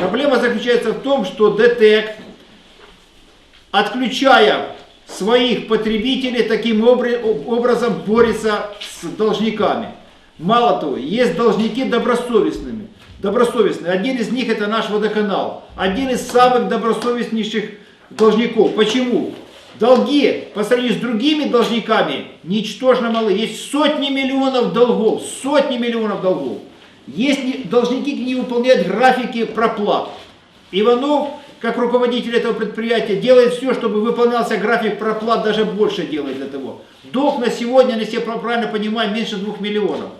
Проблема заключается в том, что ДТЭК, отключая своих потребителей, таким образом борется с должниками. Мало того, есть должники добросовестными. Добросовестные. Один из них это наш водоканал. Один из самых добросовестнейших должников. Почему? Долги по сравнению с другими должниками ничтожно малы. Есть сотни миллионов долгов, сотни миллионов долгов. Не- должники не выполняют графики проплат. Иванов, как руководитель этого предприятия, делает все, чтобы выполнялся график проплат, даже больше делает для того. Долг на сегодня, если я правильно понимаю, меньше двух миллионов.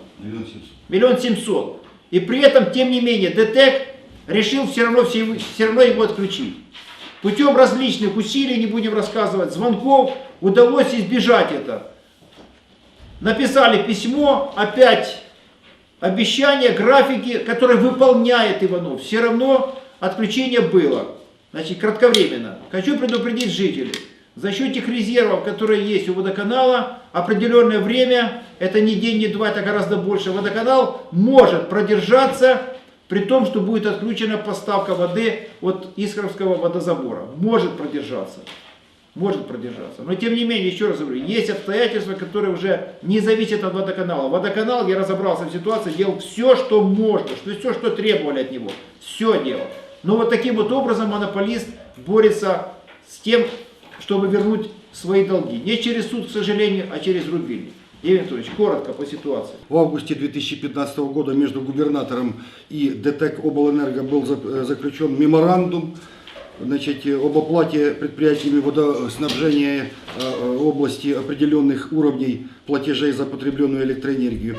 Миллион семьсот. И при этом, тем не менее, ДТЭК решил все равно, все, все равно его отключить. Путем различных усилий, не будем рассказывать, звонков, удалось избежать это. Написали письмо, опять обещание, графики, которые выполняет Иванов. Все равно отключение было. Значит, кратковременно. Хочу предупредить жителей. За счет тех резервов, которые есть у водоканала, определенное время, это не день, не два, это гораздо больше, водоканал может продержаться, при том, что будет отключена поставка воды от Искровского водозабора. Может продержаться. Может продержаться. Но тем не менее, еще раз говорю, есть обстоятельства, которые уже не зависят от водоканала. Водоканал, я разобрался в ситуации, делал все, что можно, что все, что требовали от него. Все делал. Но вот таким вот образом монополист борется с тем, чтобы вернуть свои долги. Не через суд, к сожалению, а через рубильник. Евгений коротко по ситуации. В августе 2015 года между губернатором и ДТЭК Облэнерго был э, заключен меморандум значит, э, об оплате предприятиями водоснабжения э, области определенных уровней платежей за потребленную электроэнергию.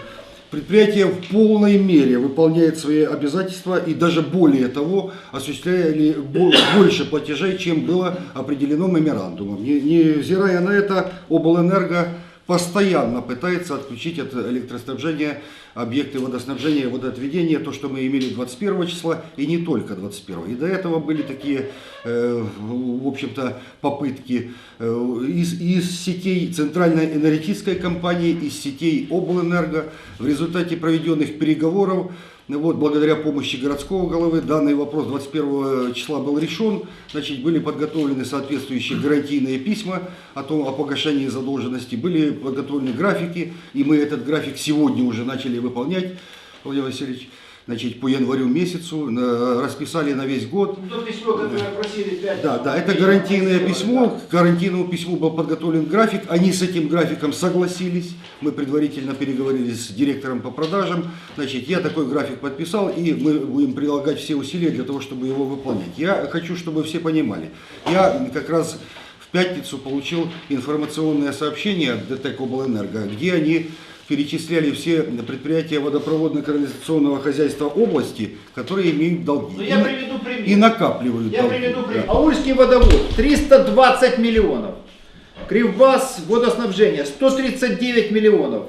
Предприятие в полной мере выполняет свои обязательства и даже более того осуществляли бо- больше платежей, чем было определено меморандумом. Не- Невзирая на это, облэнерго постоянно пытается отключить от электроснабжения объекты водоснабжения и водоотведения, то, что мы имели 21 числа, и не только 21. И до этого были такие, э, в общем-то, попытки э, из, из сетей Центральной энергетической компании, из сетей облэнерго. В результате проведенных переговоров ну Вот, благодаря помощи городского головы данный вопрос 21 числа был решен. Значит, были подготовлены соответствующие гарантийные письма о том, о погашении задолженности. Были подготовлены графики, и мы этот график сегодня уже начали выполнять, Владимир Васильевич. Значит, по январю месяцу э, расписали на весь год. То письмо, которое просили 5 Да, да, это гарантийное письмо. К гарантийному письму был подготовлен график. Они с этим графиком согласились. Мы предварительно переговорили с директором по продажам. Значит, я такой график подписал, и мы будем прилагать все усилия для того, чтобы его выполнять. Я хочу, чтобы все понимали. Я как раз в пятницу получил информационное сообщение от ДТЭК Облэнерго, где они перечисляли все предприятия водопроводно-канализационного хозяйства области, которые имеют долги. Ну, я И- приведу пример. и накапливают Я долги. приведу пример. Да. Аульский водовод 320 миллионов. Кривбас водоснабжение 139 миллионов.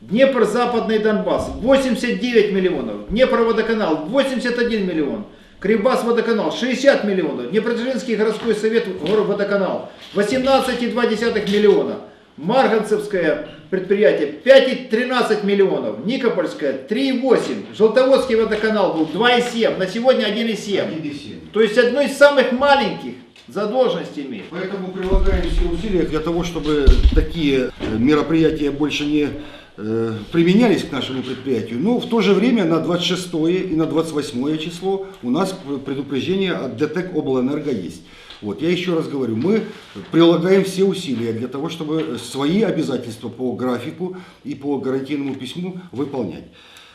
Днепр Западный Донбасс 89 миллионов. Днепр водоканал 81 миллион. Кривбас водоканал 60 миллионов. Днепродзержинский городской совет водоканал 18,2 миллиона. Марганцевское предприятие 5,13 миллионов. Никопольское 3,8. Желтоводский водоканал был 2,7. На сегодня 1,7. То есть одно из самых маленьких задолженностей имеет. Поэтому прилагаем все усилия для того, чтобы такие э, мероприятия больше не применялись к нашему предприятию. Но в то же время на 26 и на 28 число у нас предупреждение от ДТЭК Облэнерго есть. Вот, я еще раз говорю, мы прилагаем все усилия для того, чтобы свои обязательства по графику и по гарантийному письму выполнять.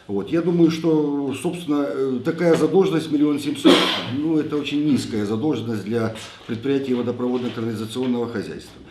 Вот, я думаю, что, собственно, э, такая задолженность миллион семьсот, ну, это очень низкая задолженность для предприятий водопроводно-канализационного хозяйства.